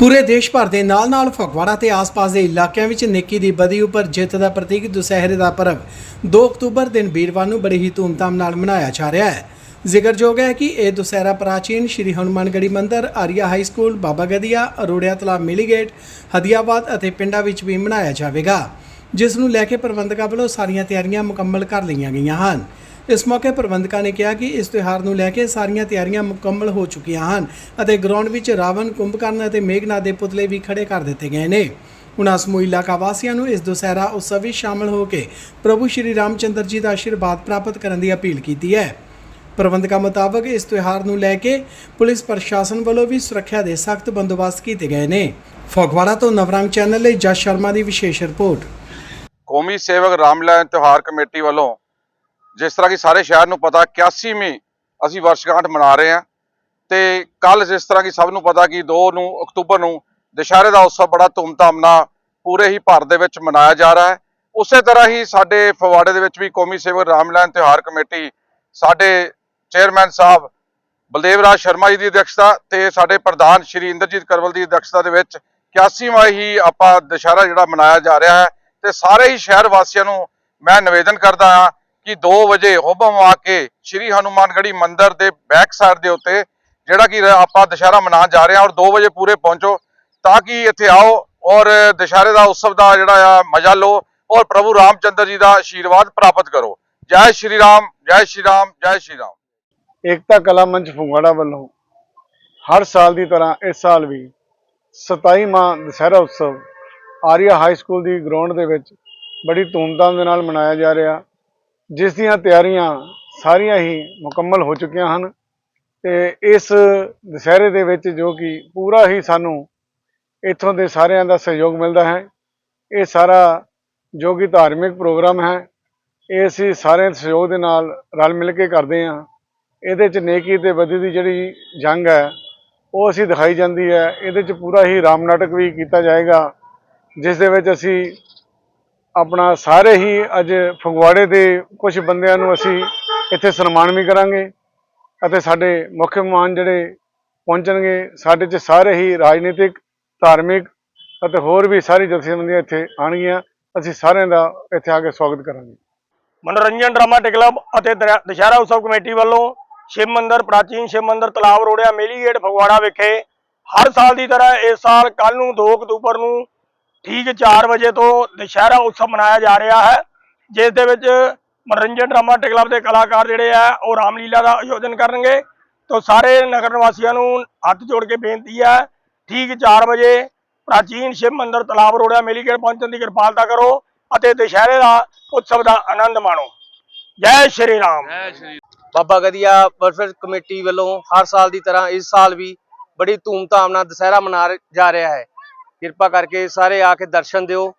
ਪੂਰੇ ਦੇਸ਼ ਭਰ ਦੇ ਨਾਲ-ਨਾਲ ਫਗਵਾੜਾ ਤੇ ਆਸ-ਪਾਸ ਦੇ ਇਲਾਕਿਆਂ ਵਿੱਚ ਨੇਕੀ ਦੀ ਬਦੀ ਉੱਪਰ ਜਿੱਤ ਦਾ ਪ੍ਰਤੀਕ ਦੁਸਹਿਰੇ ਦਾ ਪਰਵ 2 ਅਕਤੂਬਰ ਦਿਨ ਵੀਰਵਾਰ ਨੂੰ ਬੜੀ ਹੀ ਧੂਮਧਾਮ ਨਾਲ ਮਨਾਇਆ ਜਾ ਰਿਹਾ ਹੈ। ਜ਼ਿਕਰਯੋਗ ਹੈ ਕਿ ਇਹ ਦੁਸਹਿਰਾ ਪ੍ਰਾਚੀਨ ਸ਼੍ਰੀ ਹਨੂਮਾਨਗੜ੍ਹੀ ਮੰਦਿਰ, ਆਰੀਆ ਹਾਈ ਸਕੂਲ, ਬਾਬਾ ਗਦੀਆ, ਅਰੋੜਿਆ ਤਲਾਬ ਮਿਲੀਗੇਟ ਹਦੀਆਬਾਦ ਅਤੇ ਪਿੰਡਾਂ ਵਿੱਚ ਵੀ ਮਨਾਇਆ ਜਾਵੇਗਾ, ਜਿਸ ਨੂੰ ਲੈ ਕੇ ਪ੍ਰਬੰਧਕਾਂ ਵੱਲੋਂ ਸਾਰੀਆਂ ਤਿਆਰੀਆਂ ਮੁਕੰਮਲ ਕਰ ਲਈਆਂ ਗਈਆਂ ਹਨ। ਇਸ ਮੌਕੇ ਪ੍ਰਬੰਧਕਾਂ ਨੇ ਕਿਹਾ ਕਿ ਇਸ ਤਿਉਹਾਰ ਨੂੰ ਲੈ ਕੇ ਸਾਰੀਆਂ ਤਿਆਰੀਆਂ ਮੁਕੰਮਲ ਹੋ ਚੁੱਕੀਆਂ ਹਨ ਅਤੇ ਗਰਾਊਂਡ ਵਿੱਚ ਰਾਵਣ, ਕੁੰਭਕਰਨ ਅਤੇ ਮੇਘਨਾਥ ਦੇ ਪੁਤਲੇ ਵੀ ਖੜੇ ਕਰ ਦਿੱਤੇ ਗਏ ਨੇ। ਉਨ੍ਹਾਂ ਸਮੂਹ ਇਲਾਕਾ ਵਾਸੀਆਂ ਨੂੰ ਇਸ ਦੁਸਹਿਰਾ ਉਤਸਵ ਵਿੱਚ ਸ਼ਾਮਲ ਹੋ ਕੇ ਪ੍ਰਭੂ ਸ਼੍ਰੀ ਰਾਮਚੰਦਰ ਜੀ ਦਾ ਆਸ਼ੀਰਵਾਦ ਪ੍ਰਾਪਤ ਕਰਨ ਦੀ ਅਪੀਲ ਕੀਤੀ ਹੈ। ਪ੍ਰਬੰਧਕਾਂ ਮੁਤਾਬਕ ਇਸ ਤਿਉਹਾਰ ਨੂੰ ਲੈ ਕੇ ਪੁਲਿਸ ਪ੍ਰਸ਼ਾਸਨ ਵੱਲੋਂ ਵੀ ਸੁਰੱਖਿਆ ਦੇ ਸਖਤ ਬੰਦੋਬਸਤ ਕੀਤੇ ਗਏ ਨੇ। ਫਗਵਾੜਾ ਤੋਂ ਨਵਰੰਗ ਚੈਨਲ ਲਈ ਜਸ ਸ਼ਰਮਾ ਦੀ ਵਿਸ਼ੇਸ਼ ਰਿਪੋਰਟ। ਕੌਮੀ ਸੇਵਕ ਰਾਮਲੀਲਾ ਤਿਉਹਾਰ ਕਮੇਟੀ ਵੱਲੋਂ ਜਿਸ ਤਰ੍ਹਾਂ ਕਿ ਸਾਰੇ ਸ਼ਹਿਰ ਨੂੰ ਪਤਾ 81ਵੀਂ ਅਸੀਂ ਵਰਸ਼ਗਾਂਠ ਮਨਾ ਰਹੇ ਹਾਂ। ਤੇ ਕੱਲ ਜਿਸ ਤਰ੍ਹਾਂ ਕਿ ਸਭ ਨੂੰ ਪਤਾ ਕਿ 2 ਨੂੰ, ਅਕਤੂਬਰ ਨੂੰ ਦੁਸ਼ਹਿਰੇ ਦਾ ਉਤਸਵ ਬੜਾ ਧੂਮਧਾਮ ਨਾਲ ਪੂਰੇ ਹੀ ਭਾਰਤ ਦੇ ਵਿੱਚ ਮਨਾਇਆ ਜਾ ਰਿਹਾ ਹੈ। ਉਸੇ ਤਰ੍ਹਾਂ ਹੀ ਸਾਡੇ ਫਗਵਾੜੇ ਦੇ ਵਿੱਚ ਵੀ ਕੌਮੀ ਸੇਵਕ ਰਾਮਲੀਲਾ ਤਿਉਹਾਰ ਕਮੇਟੀ, ਸਾਡੇ ਚੇਅਰਮੈਨ ਸਾਹਿਬ ਬਲਦੇਵ ਰਾਜ ਸ਼ਰਮਾ ਜੀ ਦੀ ਅਧਿਕਸ਼ਤਾ ਤੇ ਸਾਡੇ ਪ੍ਰਧਾਨ ਸ਼੍ਰੀ ਇੰਦਰਜੀਤ ਕਰਵਲ ਦੀ ਅਧਿਕਸ਼ਤਾ ਦੇ ਵਿੱਚ 81ਵਾਂ ਹੀ ਆਪਾਂ ਦੁਸ਼ਹਿਰਾ ਜਿਹੜਾ ਮਨਾਇਆ ਜਾ ਰਿਹਾ ਹੈ। ਤੇ ਸਾਰੇ ਹੀ ਸ਼ਹਿਰ ਵਾਸੀਆਂ ਨੂੰ ਮੈਂ ਨਿਵੇਦਨ ਕਰਦਾ ਹਾਂ ਕਿ 2 ਵਜੇ ਹੁਬਮ ਆ ਕੇ ਸ਼੍ਰੀ ਹਨੂਮਾਨਗੜ੍ਹੀ ਮੰਦਿਰ ਦੇ ਬੈਕ ਸਾਈਡ ਦੇ ਉੱਤੇ ਜਿਹੜਾ ਕਿ ਆਪਾਂ ਦੁਸ਼ਹਿਰਾ ਮਨਾਉਣ ਜਾ ਰਹੇ ਹਾਂ ਔਰ 2 ਵਜੇ ਪੂਰੇ ਪਹੁੰਚੋ ਤਾਂ ਕਿ ਇੱਥੇ ਆਓ ਔਰ ਦੁਸ਼ਹਿਰੇ ਦਾ ਉਤਸਵ ਦਾ ਜਿਹੜਾ ਆ ਮਜ਼ਾ ਲਓ ਔਰ ਪ੍ਰਭੂ ਰਾਮਚੰਦਰ ਜੀ ਦਾ ਆਸ਼ੀਰਵਾਦ ਪ੍ਰਾਪਤ ਕਰੋ। ਜੈ ਸ਼੍ਰੀ ਰਾਮ, ਜੈ ਸ਼੍ਰੀ ਰਾਮ, ਜੈ ਸ਼੍ਰੀ ਰਾਮ। ਏਕਤਾ ਕਲਾ ਮੰਚ ਫਗਵਾੜਾ ਵੱਲੋਂ ਹਰ ਸਾਲ ਦੀ ਤਰ੍ਹਾਂ ਇਸ ਸਾਲ ਵੀ 27ਵਾਂ ਦੁਸਹਿਰਾ ਉਤਸਵ ਆਰੀਆ ਹਾਈ ਸਕੂਲ ਦੀ ਗਰਾਊਂਡ ਦੇ ਵਿੱਚ ਬੜੀ ਧੂਮਧਾਮ ਦੇ ਨਾਲ ਮਨਾਇਆ ਜਾ ਰਿਹਾ। ਜਿਸ ਦੀਆਂ ਤਿਆਰੀਆਂ ਸਾਰੀਆਂ ਹੀ ਮੁਕੰਮਲ ਹੋ ਚੁੱਕੀਆਂ ਹਨ ਤੇ ਇਸ ਦੁਸਹਿਰੇ ਦੇ ਵਿੱਚ ਜੋ ਕਿ ਪੂਰਾ ਹੀ ਸਾਨੂੰ ਇੱਥੋਂ ਦੇ ਸਾਰਿਆਂ ਦਾ ਸਹਿਯੋਗ ਮਿਲਦਾ ਹੈ, ਇਹ ਸਾਰਾ ਜੋ ਕਿ ਧਾਰਮਿਕ ਪ੍ਰੋਗਰਾਮ ਹੈ, ਇਹ ਅਸੀਂ ਸਾਰੇ ਸਹਿਯੋਗ ਦੇ ਨਾਲ ਰਲ ਮਿਲ ਕੇ ਕਰਦੇ ਹਾਂ। ਇਹਦੇ ਚ ਨੇਕੀ ਤੇ ਬਦੀ ਦੀ ਜਿਹੜੀ ਜੰਗ ਹੈ, ਉਹ ਅਸੀਂ ਦਿਖਾਈ ਜਾਂਦੀ ਹੈ। ਇਹਦੇ ਚ ਪੂਰਾ ਹੀ ਰਾਮ ਨਾਟਕ ਵੀ ਕੀਤਾ ਜਾਏਗਾ, ਜਿਸ ਦੇ ਵਿੱਚ ਅਸੀਂ ਆਪਣਾ ਸਾਰੇ ਹੀ ਅੱਜ ਫਗਵਾੜੇ ਦੇ ਕੁਝ ਬੰਦਿਆਂ ਨੂੰ ਅਸੀਂ ਇੱਥੇ ਸਨਮਾਨ ਵੀ ਕਰਾਂਗੇ ਅਤੇ ਸਾਡੇ ਮੁੱਖ ਮਹਿਮਾਨ ਜਿਹੜੇ ਪਹੁੰਚਣਗੇ, ਸਾਡੇ ਚ ਸਾਰੇ ਹੀ ਰਾਜਨੀਤਿਕ, ਧਾਰਮਿਕ ਅਤੇ ਹੋਰ ਵੀ ਸਾਰੀ ਜਥੇਬੰਦੀਆਂ ਇੱਥੇ ਆਣਗੀਆਂ ਅਸੀਂ ਸਾਰਿਆਂ ਦਾ ਇੱਥੇ ਆ ਕੇ ਸਵਾਗਤ ਕਰਾਂਗੇ। ਮਨੋਰੰਜਨ, ਡਰਾਮਾ ਕਲੱਬ ਅਤੇ ਦਰ- ਦੁਸ਼ਹਿਰਾ ਉਤਸਵ ਕਮੇਟੀ ਵੱਲੋਂ ਸ਼ਿਵ ਮੰਦਰ, ਪ੍ਰਾਚੀਨ ਸ਼ਿਵ ਮੰਦਰ, ਤਲਾਬ ਰੋੜਿਆ, ਮੇਲੀ ਗੇਟ ਫਗਵਾੜਾ ਵਿਖੇ ਹਰ ਸਾਲ ਦੀ ਤਰ੍ਹਾਂ ਇਸ ਸਾਲ ਕੱਲ ਨੂੰ 2 ਅਕਤੂਬਰ ਨੂੰ ਠੀਕ 4 ਵਜੇ ਤੋਂ ਦੁਸ਼ਹਿਰਾ ਉਤਸਵ ਮਨਾਇਆ ਜਾ ਰਿਹਾ ਹੈ ਜਿਸ ਦੇ ਵਿੱਚ ਮਨੋਰੰਜਨ ਡਰਾਮਾ ਕਲੱਬ ਦੇ ਕਲਾਕਾਰ ਜਿਹੜੇ ਆ ਉਹ ਰਾਮਲੀਲਾ ਦਾ ਆਯੋਜਨ ਕਰਨਗੇ। ਤੋਂ ਸਾਰੇ ਨਗਰ ਨਿਵਾਸੀਆਂ ਨੂੰ ਹੱਥ ਜੋੜ ਕੇ ਬੇਨਤੀ ਹੈ ਠੀਕ 4 ਵਜੇ ਪ੍ਰਾਚੀਨ ਸ਼ਿਵ ਮੰਦਿਰ ਤਲਾਬ ਰੋੜਿਆ ਮੇਲੀਗੇਟ ਪਹੁੰਚਣ ਦੀ ਕਿਰਪਾਲਤਾ ਕਰੋ ਅਤੇ ਦੁਸ਼ਹਿਰੇ ਦਾ ਉਤਸਵ ਦਾ ਆਨੰਦ ਮਾਣੋ। ਜੈ ਸ਼੍ਰੀ ਰਾਮ। ਬਾਬਾ ਗਦੀਆ ਵੈਲਫੇਅਰ ਕਮੇਟੀ ਵੱਲੋਂ ਹਰ ਸਾਲ ਦੀ ਤਰ੍ਹਾਂ ਇਸ ਸਾਲ ਵੀ ਬੜੀ ਧੂਮਧਾਮ ਨਾਲ ਦੁਸਹਿਰਾ ਮਨਾ ਜਾ ਰਿਹਾ ਹੈ। ਕਿਰਪਾ ਕਰਕੇ ਸਾਰੇ ਆ ਕੇ ਦਰਸ਼ਨ ਦਿਓ।